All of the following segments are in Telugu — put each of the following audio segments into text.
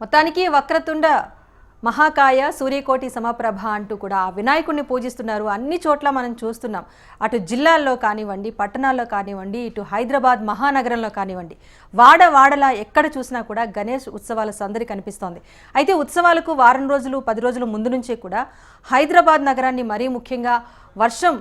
మొత్తానికి వక్రతుండ మహాకాయ సూర్యకోటి సమప్రభ అంటూ కూడా ఆ వినాయకుడిని పూజిస్తున్నారు. అన్ని చోట్ల మనం చూస్తున్నాం. అటు జిల్లాల్లో కానివ్వండి పట్టణాల్లో కానివ్వండి ఇటు హైదరాబాద్ మహానగరంలో కానివ్వండి వాడ వాడలా ఎక్కడ చూసినా కూడా గణేష్ ఉత్సవాల సందడి కనిపిస్తోంది. అయితే ఉత్సవాలకు వారం రోజులు పది రోజుల ముందు నుంచే కూడా హైదరాబాద్ నగరాన్ని మరీ ముఖ్యంగా వర్షం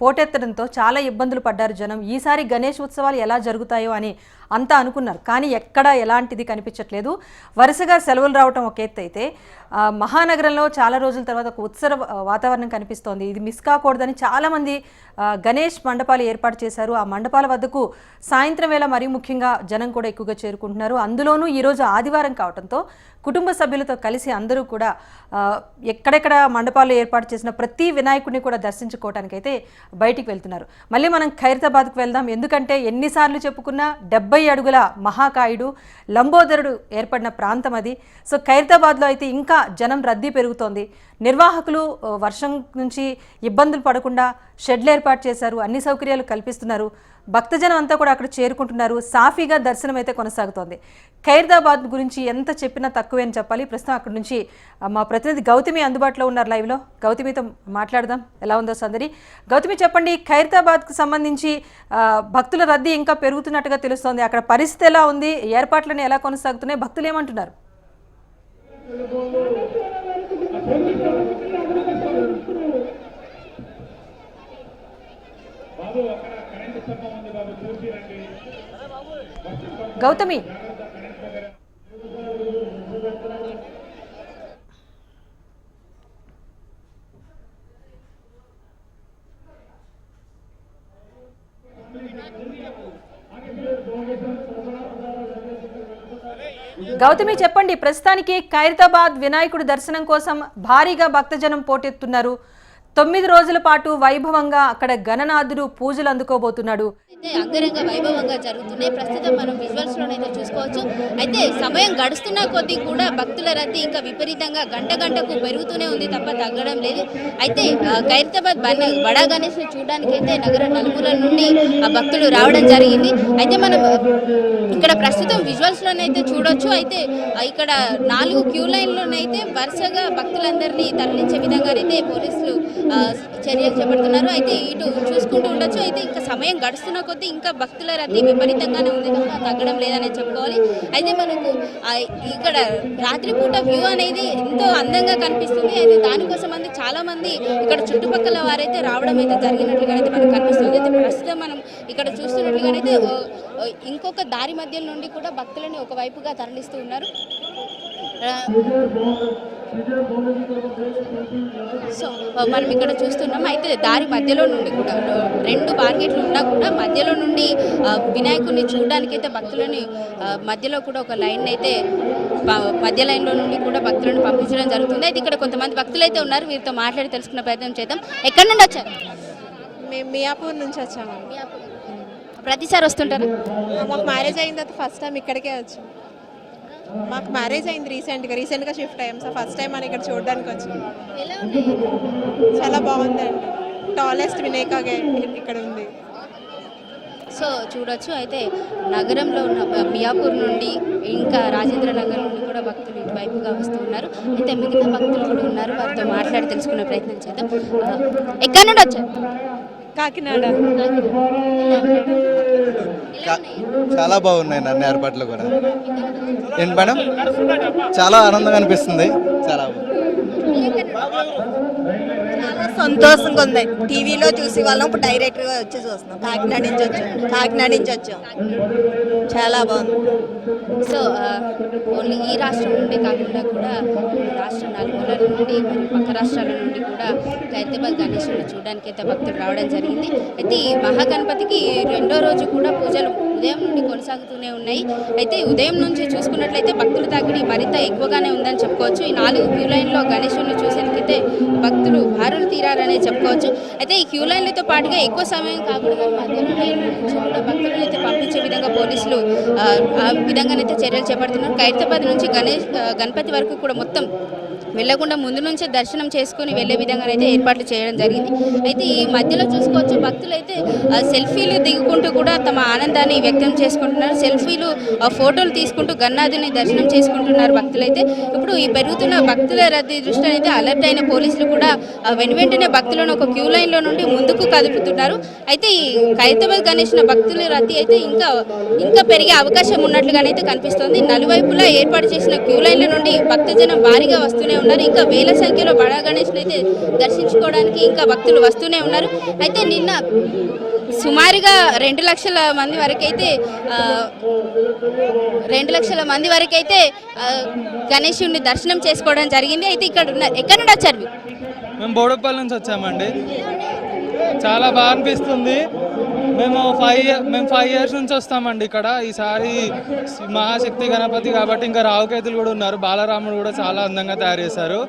పోటెత్తడంతో చాలా ఇబ్బందులు పడ్డారు జనం. ఈసారి గణేష్ ఉత్సవాలు ఎలా జరుగుతాయో అని అంతా అనుకున్నారు. కానీ ఎక్కడా ఎలాంటిది కనిపించట్లేదు. వరుసగా సెలవులు రావటం ఒక ఎత్తు అయితే మహానగరంలో చాలా రోజుల తర్వాత ఒక ఉత్సవ వాతావరణం కనిపిస్తోంది. ఇది మిస్ కాకూడదని చాలామంది గణేష్ మండపాలు ఏర్పాటు చేశారు. ఆ మండపాల వద్దకు సాయంత్రం వేళ మరీ ముఖ్యంగా జనం కూడా ఎక్కువగా చేరుకుంటున్నారు. అందులోనూ ఈరోజు ఆదివారం కావడంతో కుటుంబ సభ్యులతో కలిసి అందరూ కూడా ఎక్కడెక్కడ మండపాలు ఏర్పాటు చేసిన ప్రతి వినాయకుడిని కూడా దర్శించుకోవడానికైతే బయటికి వెళ్తున్నారు. మళ్ళీ మనం ఖైరతాబాద్కు వెళ్దాం. ఎందుకంటే ఎన్నిసార్లు చెప్పుకున్నా డెబ్బై అడుగుల మహాకాయుడు లంబోదరుడు ఏర్పడిన ప్రాంతం అది. సో ఖైరతాబాద్లో అయితే ఇంకా జనం రద్దీ పెరుగుతోంది. నిర్వాహకులు వర్షం నుంచి ఇబ్బందులు పడకుండా షెడ్లు ఏర్పాటు చేశారు అన్ని సౌకర్యాలు కల్పిస్తున్నారు. భక్తజనం అంతా కూడా అక్కడ చేరుకుంటున్నారు. సాఫీగా దర్శనం అయితే కొనసాగుతోంది. ఖైరదాబాద్ గురించి ఎంత చెప్పినా తక్కువే అని చెప్పాలి. ప్రస్తుతం అక్కడ నుంచి మా ప్రతినిధి గౌతమి అందుబాటులో ఉన్నారు లైవ్లో. గౌతమితో మాట్లాడదాం. ఎలా ఉందో సందడి. గౌతమి చెప్పండి ఖైరదాబాద్కు సంబంధించి భక్తుల రద్దీ ఇంకా పెరుగుతున్నట్టుగా తెలుస్తోంది. అక్కడ పరిస్థితి ఎలా ఉంది? ఏర్పాట్లను ఎలా కొనసాగుతున్నాయి? భక్తులు ఏమంటున్నారు? గౌతమి. గౌతమి చెప్పండి ప్రస్తుతానికి ఖైరతాబాద్ వినాయకుడి దర్శనం కోసం భారీగా భక్తజనం పోటెత్తున్నారు. తొమ్మిది రోజుల పాటు వైభవంగా అక్కడ గణనాథుడు పూజలు అందుకోబోతున్నాడు. అయితే అంగరంగ వైభవంగా జరుగుతున్నాయి. ప్రస్తుతం మనం విజువల్స్ లోనైతే చూసుకోవచ్చు. అయితే సమయం గడుస్తున్న కొద్దీ కూడా భక్తుల రద్దీ ఇంకా విపరీతంగా గంట గంటకు పెరుగుతూనే ఉంది తప్ప తగ్గడం లేదు. అయితే ఖైరతాబాద్ బన బడా గణేష్ చూడడానికి అయితే నగర నలుగుల నుండి ఆ భక్తులు రావడం జరిగింది. అయితే మనం ఇక్కడ ప్రస్తుతం విజువల్స్ లోనైతే చూడొచ్చు. అయితే ఇక్కడ నాలుగు క్యూ లైన్లోనైతే వరుసగా భక్తులందరినీ తరలించే విధంగానైతే పోలీసులు చర్యలు చేపడుతున్నారు. అయితే ఇటు చూసుకుంటూ ఉండొచ్చు. అయితే ఇంకా సమయం గడుస్తున్న కొద్దీ ఇంకా భక్తుల రద్దీ విపరీతంగానే ఉంది తగ్గడం లేదనే చెప్పుకోవాలి. అయితే మనకు ఇక్కడ రాత్రిపూట వ్యూ అనేది ఎంతో అందంగా కనిపిస్తుంది. అయితే దానికోసం అంది చాలా మంది ఇక్కడ చుట్టుపక్కల వారైతే రావడం అయితే జరిగినట్లుగా అయితే మనకు కనిపిస్తుంది. అయితే ప్రస్తుతం మనం ఇక్కడ చూస్తున్నట్లుగానైతే ఇంకొక దారి మధ్య నుండి కూడా భక్తులని ఒకవైపుగా తరలిస్తూ ఉన్నారు. సో మనం ఇక్కడ చూస్తున్నాం అయితే దారి మధ్యలో నుండి కూడా రెండు బార్గెట్లు ఉన్నా కూడా మధ్యలో నుండి వినాయకుడిని చూడడానికి అయితే భక్తులని మధ్యలో కూడా ఒక లైన్ అయితే మధ్య లైన్లో నుండి కూడా భక్తులను పంపించడం జరుగుతుంది. అయితే ఇక్కడ కొంతమంది భక్తులు అయితే ఉన్నారు వీరితో మాట్లాడి తెలుసుకునే ప్రయత్నం చేద్దాం. ఎక్కడి నుండి వచ్చారు? మేము మియాపూర్ నుంచి వచ్చామండి. ప్రతిసారి వస్తుంటారా? మాకు మ్యారేజ్ అయిన తర్వాత ఫస్ట్ టైం ఇక్కడికే వచ్చాం. మాకు మ్యారేజ్ అయింది రీసెంట్గా రీసెంట్గా షిఫ్ట్ అయ్యాం. సో ఫస్ట్ టైం మనం ఇక్కడ చూడడానికి వచ్చాం. ఎలా ఉన్నాయి చాలా బాగుందండి. టాలెస్ట్ వినాయక ఇక్కడ ఉంది. సో చూడొచ్చు. అయితే నగరంలో ఉన్న మియాపూర్ నుండి ఇంకా రాజేంద్ర నగర్ నుండి కూడా భక్తులు ఇటువైపుగా వస్తూ ఉన్నారు. అయితే మిగతా భక్తులు కూడా ఉన్నారు. వారితో మాట్లాడి తెలుసుకునే ప్రయత్నం చేద్దాం. ఎక్కడి నుండి వచ్చారు? కాకినాడ. చాలా బాగున్నాయి నన్ను ఏర్పాట్లు కూడా. ఏంటి మేడం? చాలా ఆనందంగా అనిపిస్తుంది. చాలా బాగుంది. సంతోషంగా ఉంది. టీవీలో చూసి వాళ్ళం ఇప్పుడు డైరెక్ట్గా వచ్చి చూస్తున్నాం. కాకినాడ నుంచి వచ్చాం కాకినాడ నుంచి వచ్చాం చాలా బాగుంది. సో ఓన్లీ ఈ రాష్ట్రం నుండి కాకుండా కూడా రాష్ట్ర నలుమూలల నుండి పక్క రాష్ట్రాల నుండి కూడా హైదరాబాద్ గణేశుని చూడడానికి అయితే భక్తులు రావడం జరిగింది. అయితే ఈ మహాగణపతికి రెండో రోజు కూడా పూజలు ఉదయం నుండి కొనసాగుతూనే ఉన్నాయి. అయితే ఉదయం నుంచి చూసుకున్నట్లయితే భక్తుల తాకిడి మరింత ఎక్కువగానే ఉందని చెప్పుకోవచ్చు. ఈ నాలుగు క్యూ లైన్లో గణేశుని అయితే భక్తులు భారులు తీరారనే చెప్పుకోవచ్చు. అయితే ఈ క్యూ లైన్లతో పాటుగా ఎక్కువ సమయం కాకుండా మధ్యలోనే కూడా భక్తులను అయితే పంపించే విధంగా పోలీసులు ఆ, విధంగానైతే చర్యలు చేపడుతున్నారు. ఖైరతాబాద్ నుంచి గణేష్ గణపతి వరకు కూడా మొత్తం వెళ్ళకుండా ముందు నుంచే దర్శనం చేసుకుని వెళ్ళే విధంగానైతే ఏర్పాట్లు చేయడం జరిగింది. అయితే ఈ మధ్యలో చూసుకోవచ్చు భక్తులు అయితే సెల్ఫీలు దిగుకుంటూ కూడా తమ ఆనందాన్ని వ్యక్తం చేసుకుంటున్నారు. సెల్ఫీలు ఆ, ఫోటోలు తీసుకుంటూ గన్నాథుని దర్శనం చేసుకుంటున్నారు భక్తులైతే. ఇప్పుడు ఈ పెరుగుతున్న భక్తుల రద్దీ దృష్ట్యా అయితే అలర్ట్ అయిన పోలీసులు కూడా వెను వెంటనే భక్తులను ఒక క్యూ లైన్లో నుండి ముందుకు కదుపుతున్నారు. అయితే ఈ ఖైరతాబాద్ గణేష్న భక్తుల రద్దీ అయితే ఇంకా ఇంకా పెరిగే అవకాశం ఉన్నట్లుగానైతే కనిపిస్తోంది. నలువైపులా ఏర్పాటు చేసిన క్యూ లైన్ల నుండి భక్తజనం భారీగా వస్తూనే ఉన్నారు. ఇంకా వేల సంఖ్యలో బడా గణేష్ని అయితే దర్శించుకోవడానికి ఇంకా భక్తులు వస్తూనే ఉన్నారు. అయితే నిన్న సుమారుగా రెండు లక్షల మంది వరకైతే రెండు లక్షల మంది వరకైతే గణేషుని గణేశుడిని దర్శనం చేసుకోవడం జరిగింది. అయితే ఇక్కడ ఉన్నారు ఎక్కడ నుండి వచ్చారు మేము బోడపల్లి నుంచి వచ్చామండి. చాలా బాగా అనిపిస్తుంది. మేము ఫైవ్ ఇయర్ మేము ఫైవ్ ఇయర్స్ నుంచి వస్తామండి ఇక్కడ. ఈసారి మహాశక్తి గణపతి కాబట్టి ఇంకా రావుకేతులు కూడా ఉన్నారు. బాలరాముడు కూడా చాలా అందంగా తయారు చేశారు.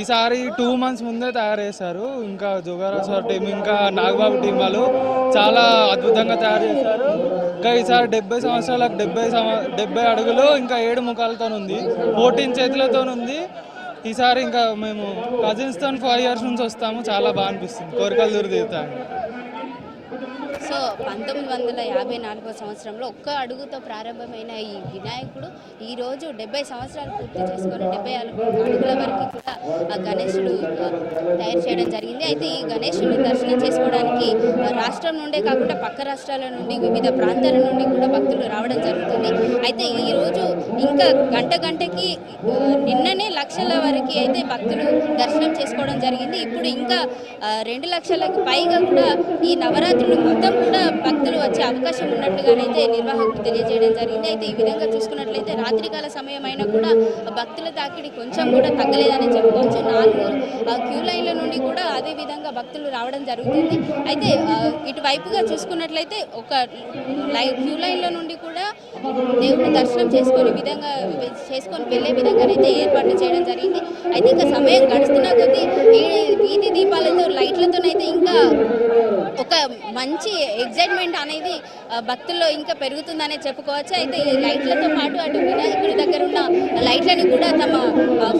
ఈసారి టూ మంత్స్ ముందే తయారు చేశారు. ఇంకా జోగారాశ్వర టీం ఇంకా నాగబాబు టీం వాళ్ళు చాలా అద్భుతంగా తయారు చేశారు. ఇంకా ఈసారి డెబ్బై సంవత్సరాలకు డెబ్బై సంవ డెబ్బై అడుగులు ఇంకా ఏడు ముఖాలతో ఉంది. ఫోర్టీన్ చేతులతో ఉంది. ఈసారి ఇంకా మేము కజిన్స్తో ఫైవ్ ఇయర్స్ నుంచి వస్తాము. చాలా బాగా అనిపిస్తుంది. కోరికలు దూరదీరుతాయి సో పంతొమ్మిది వందల యాభై నాలుగో సంవత్సరంలో ఒక్క అడుగుతో ప్రారంభమైన ఈ వినాయకుడు ఈరోజు డెబ్బై సంవత్సరాలు పూర్తి చేసుకొని డెబ్బై అడుగుల వరకు కూడా ఆ గణేశుడు తయారు చేయడం జరిగింది. అయితే ఈ గణేశుడిని దర్శనం చేసుకోవడానికి రాష్ట్రం నుండే కాకుండా పక్క రాష్ట్రాల నుండి వివిధ ప్రాంతాల నుండి కూడా భక్తులు రావడం జరుగుతుంది. అయితే ఈరోజు ఇంకా గంట గంటకి నిన్ననే లక్షల వరకు అయితే భక్తులు దర్శనం చేసుకోవడం జరిగింది. ఇప్పుడు ఇంకా రెండు లక్షలకు పైగా కూడా ఈ నవరాత్రులు మొత్తం కూడా భక్తులు వచ్చే అవకాశం ఉన్నట్లుగానైతే నిర్వాహకులు తెలియజేయడం జరిగింది. అయితే ఈ విధంగా చూసుకున్నట్లయితే రాత్రికాల సమయం అయినా కూడా భక్తుల తాకిడి కొంచెం కూడా తగ్గలేదని చెప్పుకోవచ్చు. నాలుగు ఆ, క్యూ లైన్ల నుండి కూడా అదే విధంగా భక్తులు రావడం జరుగుతుంది. అయితే ఇటువైపుగా చూసుకున్నట్లయితే ఒక లై క్యూ లైన్ల నుండి కూడా దేవుడి దర్శనం చేసుకునే విధంగా చేసుకొని వెళ్ళే విధంగానైతే ఏర్పాట్లు చేయడం జరిగింది. అయితే ఇంకా సమయం గడుస్తున్న కొద్దీ వీధి దీపాలతో లైట్లతోనైతే ఇంకా ఒక మంచి ఎగ్జైట్మెంట్ అనేది భక్తుల్లో ఇంకా పెరుగుతుందనే చెప్పుకోవచ్చు. అయితే ఈ లైట్లతో పాటు అటు వినాయకుడి దగ్గర ఉన్న లైట్లను కూడా తమ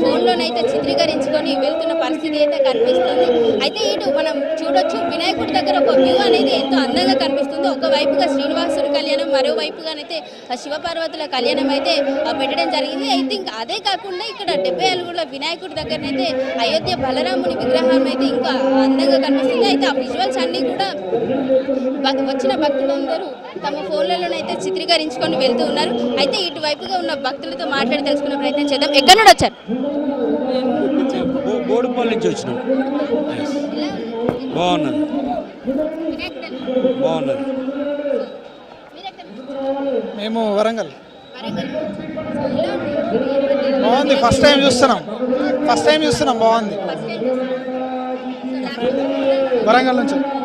ఫోన్లోనైతే చిత్రీకరించుకొని వెళ్తున్న పరిస్థితి అయితే కనిపిస్తుంది. అయితే ఇటు మనం చూడొచ్చు వినాయకుడి దగ్గర ఒక వ్యూ అనేది ఎంతో అందంగా కనిపిస్తుంది. ఒకవైపుగా శ్రీనివాసుడి కళ్యాణం మరోవైపుగానైతే శివపార్వతుల కళ్యాణం అయితే పెట్టడం జరిగింది. అయితే ఇంకా అదే కాకుండా ఇక్కడ డెబ్బై ఏళ్ళ వినాయకుడి దగ్గరనైతే అయోధ్య బలరాముని విగ్రహం అయితే ఇంకా అందంగా కనిపిస్తుంది. అయితే ఆ విజువల్స్ అన్నీ కూడా భక్- వచ్చిన భక్తులందరూ తమ ఫోన్లలోనైతే చిత్రీకరించుకొని వెళ్తూ ఉన్నారు. అయితే ఇటువైపుగా ఉన్న భక్తులతో మాట్లాడి తెలుసుకునే ప్రయత్నం చేద్దాం. ఎక్కడి నుండి వచ్చారు? బో- బోడుపల్లి నుంచి వచ్చినాం. బాగున్నది. బాగున్నది. మేము వరంగల్. బాగుంది. ఫస్ట్ టైం చూస్తున్నాం. ఫస్ట్ టైం చూస్తున్నాం. బాగుంది. వరంగల్ నుంచి.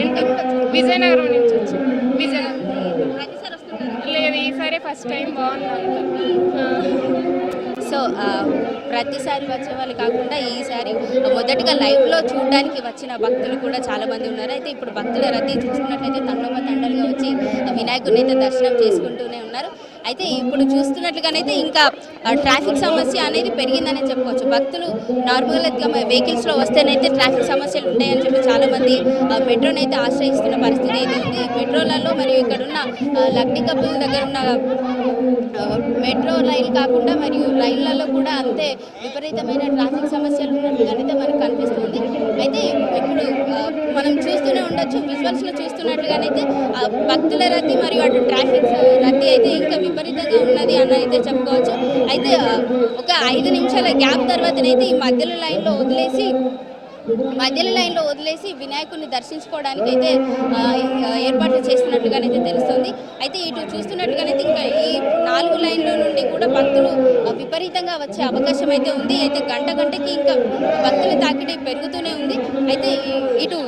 ఏంటి విజయనగరం నుంచి వచ్చి. విజయనగరం. లేదు ఈసారి ఫస్ట్ టైం బాగుంది. సో ప్రతిసారి వచ్చే వాళ్ళు కాకుండా ఈసారి మొదటగా లైవ్లో చూడడానికి వచ్చిన భక్తులు కూడా చాలా మంది ఉన్నారు. అయితే ఇప్పుడు భక్తుల రద్దీ చూసుకున్నట్లయితే తండోప తండలుగా వచ్చి వినాయకుడిని అయితే దర్శనం చేసుకుంటూనే ఉన్నారు. అయితే ఇప్పుడు చూస్తున్నట్లుగానైతే ఇంకా ట్రాఫిక్ సమస్య అనేది పెరిగిందనే చెప్పుకోవచ్చు భక్తులు నార్మల్గా వెహికల్స్లో వస్తేనైతే ట్రాఫిక్ సమస్యలు ఉంటాయని చెప్పి చాలామంది మెట్రోని అయితే ఆశ్రయిస్తున్న పరిస్థితి అయితే ఉంది. మెట్రోలలో మరియు ఇక్కడ ఉన్న కప్పుల దగ్గర ఉన్న మెట్రో రైలు కాకుండా మరియు రైళ్ళలో కూడా అంతే విపరీతమైన ట్రాఫిక్ సమస్యలు ఉన్నట్లుగానైతే మనకు కనిపిస్తుంది. అయితే ఇప్పుడు మనం చూస్తూనే ఉండొచ్చు విజువల్స్లో చూస్తున్నట్లుగానైతే భక్తుల రద్దీ మరియు అటు ట్రాఫిక్ రద్దీ అయితే ఇంకా విపరీతంగా ఉన్నది అని అయితే చెప్పుకోవచ్చు. అయితే ఒక ఐదు నిమిషాల గ్యాప్ తర్వాతనైతే ఈ మధ్యలో లైన్లో వదిలేసి మధ్యలో లైన్లో వదిలేసి వినాయకుడిని దర్శించుకోవడానికి అయితే ఏర్పాట్లు చేస్తున్నట్టుగానైతే తెలుస్తుంది. అయితే ఇటు చూస్తున్నట్టుగానైతే ఇంకా ఈ నాలుగు లైన్ల నుండి కూడా భక్తులు విపరీతంగా వచ్చే అవకాశం అయితే ఉంది. అయితే గంట గంటకి ఇంకా భక్తుల తాకిడి పెరుగుతూనే ఉంది. అయితే ఇటు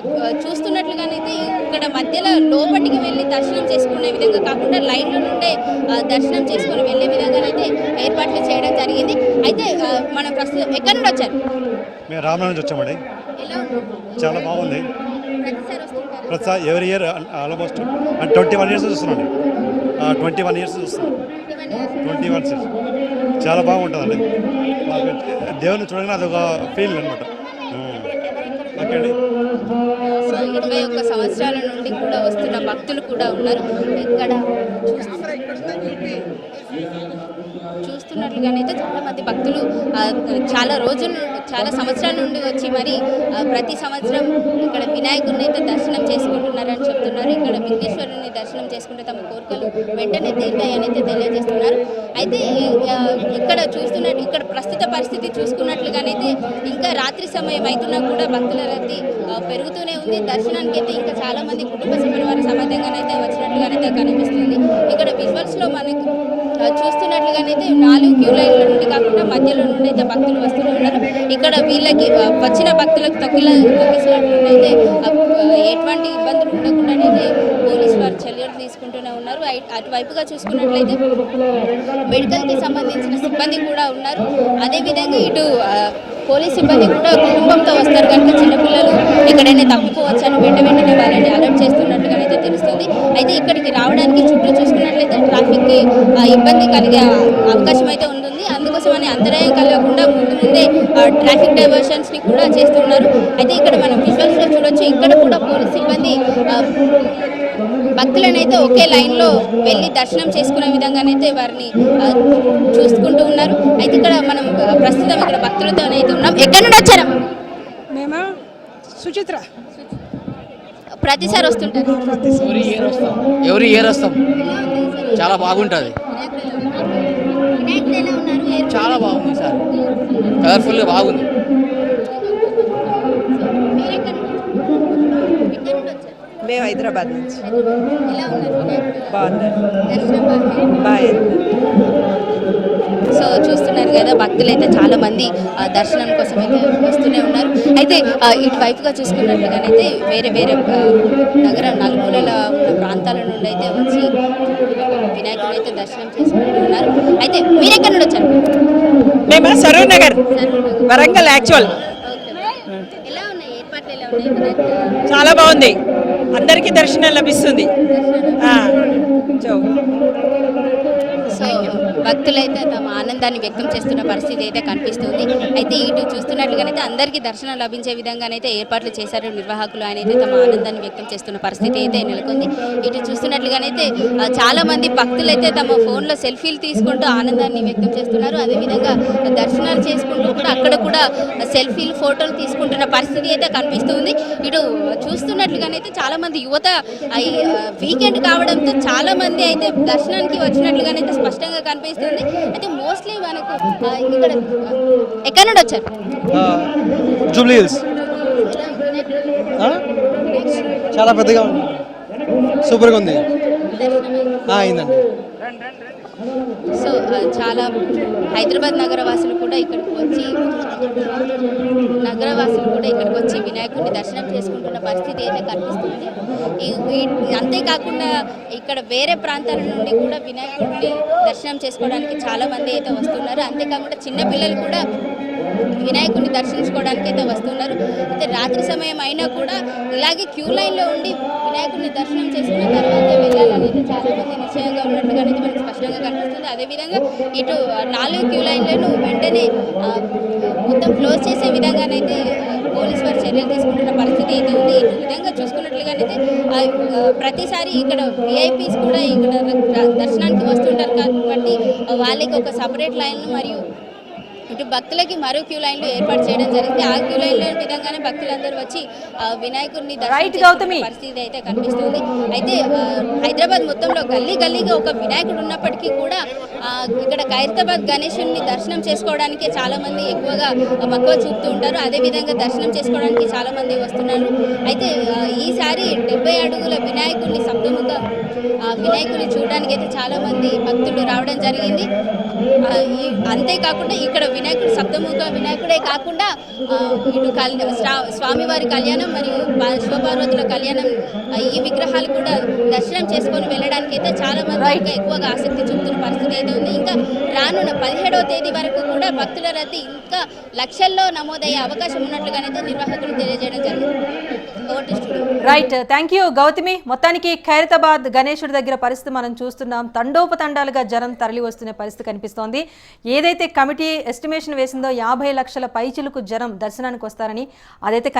చూస్తున్నట్లుగానైతే ఇక్కడ మధ్యలో లోపలికి వెళ్ళి దర్శనం చేసుకునే విధంగా కాకుండా లైన్ల నుండే దర్శనం చేసుకొని వెళ్ళే విధంగానైతే ఏర్పాట్లు చేయడం జరిగింది. అయితే మనం ప్రస్తుతం ఎక్కడి నుండి వచ్చారు? మేము రామనాథ్ నుంచి వచ్చామండి. చాలా బాగుంది. ప్రతిసారి ఎవరి year almost twenty one years చూస్తున్నాండి twenty one years చూస్తున్నాను ట్వంటీ వన్ ఇయర్స్ చాలా బాగుంటుందండి. దేవుని చూడగానే అదొక ఫీల్ అనమాట ఓకే అండి ఇరవై ఒక్క సంవత్సరాల నుండి కూడా వస్తున్న భక్తులు కూడా ఉన్నారు. ఇక్కడ చూస్తున్నట్లుగానైతే చాలా మంది భక్తులు చాలా రోజులు చాలా సంవత్సరాల నుండి వచ్చి మరి ప్రతి సంవత్సరం ఇక్కడ వినాయకుడిని అయితే దర్శనం చేసుకుంటున్నారని చెప్తున్నారు. ఇక్కడ విఘ్నేశ్వరుని దర్శనం చేసుకుంటే తమ కోరికలు వెంటనే తీరుతాయని అయితే తెలియజేస్తున్నారు. అయితే ఇక్కడ చూస్తున్నట్టు ఇక్కడ ప్రస్తుత పరిస్థితి చూసుకున్నట్లుగానైతే ఇంకా రాత్రి సమయం అవుతున్నా కూడా భక్తుల రద్దీ పెరుగుతూనే ఉంది. దర్శనానికి అయితే ఇంకా చాలా మంది కుటుంబ సభ్యుల వారి సమేతంగానైతే వచ్చినట్లుగానైతే కనిపిస్తుంది. ఇక్కడ విజువల్స్లో మనకు చూస్తున్నట్లుగానైతే నాలుగు క్యూ లైన్ల నుండి కాకుండా మధ్యలో నుండి అయితే భక్తులు వస్తూనే ఉన్నారు. ఇక్కడ వీళ్ళకి వచ్చిన భక్తులకు తొక్కిల తొక్కిసినట్లయితే ఎటువంటి ఇబ్బందులు ఉండకుండానైతే పోలీసు వారు చర్యలు తీసుకుంటూనే ఉన్నారు. అటువైపుగా చూసుకున్నట్లయితే మెడికల్కి సంబంధించిన సిబ్బంది కూడా ఉన్నారు. అదేవిధంగా ఇటు పోలీస్ సిబ్బంది కూడా కుటుంబంతో వస్తారు కనుక చిన్నపిల్లలు ఎక్కడైనా తప్పిపోవచ్చని వెంట వెంటనే వాళ్ళని అలర్ట్ చేస్తున్నట్లుగానైతే తెలుస్తుంది. అయితే ఇక్కడికి రావడానికి చుట్టూ చూసుకున్నట్లయితే ట్రాఫిక్కి ఆ, ఇబ్బంది కలిగే అవకాశం అయితే ఉంటుంది. అందుకోసమని అంతరాయం కలగకుండా ముందు ముందే ట్రాఫిక్ డైవర్షన్స్ని కూడా చేస్తున్నారు. అయితే ఇక్కడ మనం విజువల్స్లో చూడొచ్చు. ఇక్కడ కూడా పోలీస్ సిబ్బంది ఆ, భక్తులనైతే ఒకే లైన్లో వెళ్ళి దర్శనం చేసుకునే విధంగానైతే వారిని చూసుకుంటూ ఉన్నారు. అయితే ఇక్కడ మనం ప్రస్తుతం ఇక్కడ భక్తులతో అయితే ఉన్నాం. ఎక్కడి నుండి వచ్చారా? మేము? సుచిత్ర. ప్రతిసారి వస్తుంటారు. ఎవరి ఇయర్ వస్తాం? ఎవరి ఇయర్ వస్తాం? చాలా బాగుంటుంది. చాలా బాగుంది సార్. కలర్ఫుల్గా బాగుంది. మేము హైదరాబాద్ నుంచి? బాగుంది. బాయ్. సో చూస్తున్నారు కదా భక్తులు అయితే చాలా మంది దర్శనం కోసం అయితే వస్తూనే ఉన్నారు. అయితే ఇటువైపుగా చూసుకున్నట్లుగానైతే వేరే వేరే నగర నలుమూలల ఉన్న ప్రాంతాల నుండి అయితే వచ్చి వినాయకుడు అయితే దర్శనం చేసుకుంటూ ఉన్నారు. అయితే మీరు ఎక్కడి నుండి వచ్చారు? మేము సరూర్ నగర్ వరంగల్ యాక్చువల్ ఓకే. ఎలా ఉన్నాయి ఏర్పాట్లు ఎలా ఉన్నాయి వినాయకుడు చాలా బాగుంది. అందరికీ దర్శనం లభిస్తుంది. ఆ, భక్తులైతే తమ ఆనందాన్ని వ్యక్తం చేస్తున్న పరిస్థితి అయితే కనిపిస్తుంది. అయితే ఇటు చూస్తున్నట్లుగానైతే అందరికీ దర్శనం లభించే విధంగానైతే ఏర్పాట్లు చేశారు. నిర్వాహకులు ఆయన అయితే తమ ఆనందాన్ని వ్యక్తం చేస్తున్న పరిస్థితి అయితే నెలకొంది. ఇటు చూస్తున్నట్లుగానైతే చాలా మంది భక్తులైతే తమ ఫోన్లో సెల్ఫీలు తీసుకుంటూ ఆనందాన్ని వ్యక్తం చేస్తున్నారు. అదేవిధంగా దర్శనాలు చేసుకుంటూ కూడా అక్కడ కూడా సెల్ఫీలు ఫోటోలు తీసుకుంటున్న పరిస్థితి అయితే కనిపిస్తుంది. ఇటు చూస్తున్నట్లుగానైతే చాలా మంది యువత వీకెండ్ కావడంతో చాలా మంది అయితే దర్శనానికి వచ్చినట్లుగానైతే స్పష్టంగా కనిపిస్తుంది. అయితే మోస్ట్లీ మనకు ఇక్కడ ఎక్కడి నుండి వచ్చారు? జూబ్లీ హిల్స్. చాలా పెద్దగా ఉంది. సూపర్గా ఉంది. అయిందండి. సో చాలా హైదరాబాద్ నగరవాసులు కూడా ఇక్కడికి వచ్చి నగరవాసులు కూడా ఇక్కడికి వచ్చి వినాయకుడిని దర్శనం చేసుకుంటున్న పరిస్థితి అయితే కనిపిస్తుంది. అంతేకాకుండా ఇక్కడ వేరే ప్రాంతాల నుండి కూడా వినాయకుడిని దర్శనం చేసుకోవడానికి చాలా మంది అయితే వస్తున్నారు. అంతేకాకుండా చిన్నపిల్లలు కూడా వినాయకుడిని దర్శించుకోవడానికి అయితే వస్తున్నారు. అయితే రాత్రి సమయం అయినా కూడా ఇలాగే క్యూ లైన్లో ఉండి వినాయకుడిని దర్శనం చేసుకున్న తర్వాత వెళ్ళాలని అయితే చాలా మంది నిశ్చయంగా ఉన్నట్టుగా అయితే మనకు స్పష్టంగా కనిపిస్తుంది. అదేవిధంగా ఇటు నాలుగు క్యూ లైన్లను వెంటనే మొత్తం క్లోజ్ చేసే విధంగానైతే ఆ, పోలీస్ వారు చర్యలు తీసుకుంటున్న ఉంది. ఈ విధంగా చూసుకున్నట్లుగానైతే ప్రతిసారి ఇక్కడ విఐపీస్ కూడా ఇక్కడ దర్శనానికి వస్తుంటారు కాబట్టి వాళ్ళకి ఒక సపరేట్ లైన్ మరియు ఇటు భక్తులకి మరో క్యూ లైన్లు ఏర్పాటు చేయడం జరిగింది. ఆ క్యూ లైన్ల విధంగానే భక్తులందరూ వచ్చి ఆ, వినాయకుడిని. పరిస్థితి అయితే కనిపిస్తుంది. అయితే హైదరాబాద్ మొత్తంలో గల్లీ గల్లీగా ఒక వినాయకుడు ఉన్నప్పటికీ కూడా ఇక్కడ ఖైరతాబాద్ గణేశుని దర్శనం చేసుకోవడానికి చాలా మంది ఎక్కువగా మక్కువ చూపుతూ ఉంటారు. అదే విధంగా దర్శనం చేసుకోవడానికి చాలా మంది వస్తున్నారు. అయితే ఈసారి డెబ్బై అడుగుల వినాయకుడిని సప్తముఖ ఆ వినాయకుడిని చూడడానికి అయితే చాలా మంది భక్తులు రావడం జరిగింది. అంతేకాకుండా ఇక్కడ వినాయకుడు సప్తముఖ వినాయకుడే కాకుండా ఇటు కల్ స్వామివారి కళ్యాణం మరియు శివపార్వతుల కళ్యాణం ఈ విగ్రహాలు కూడా దర్శనం చేసుకొని వెళ్ళడానికి అయితే చాలా మంది ఇంకా ఎక్కువగా ఆసక్తి చూపుతున్న పరిస్థితి అయితే ఉంది. ఇంకా రానున్న పదిహేడవ తేదీ వరకు కూడా భక్తుల రద్దీ ఇంకా లక్షల్లో నమోదయ్యే అవకాశం ఉన్నట్లుగానైతే నిర్వాహకులు తెలియజేయడం జరిగింది. Right thank you Gautami. మొత్తానికి ఖైరతాబాద్ గణేశుడి దగ్గర పరిస్థితి మనం చూస్తున్నాం. తండోపతండాలుగా జనం తరలి వస్తున్న పరిస్థితి కనిపిస్తోంది. ఏదైతే కమిటీ ఎస్టిమేషన్ వేసిందో యాభై లక్షల పైచిలకు జనం దర్శనానికి వస్తారని అదైతే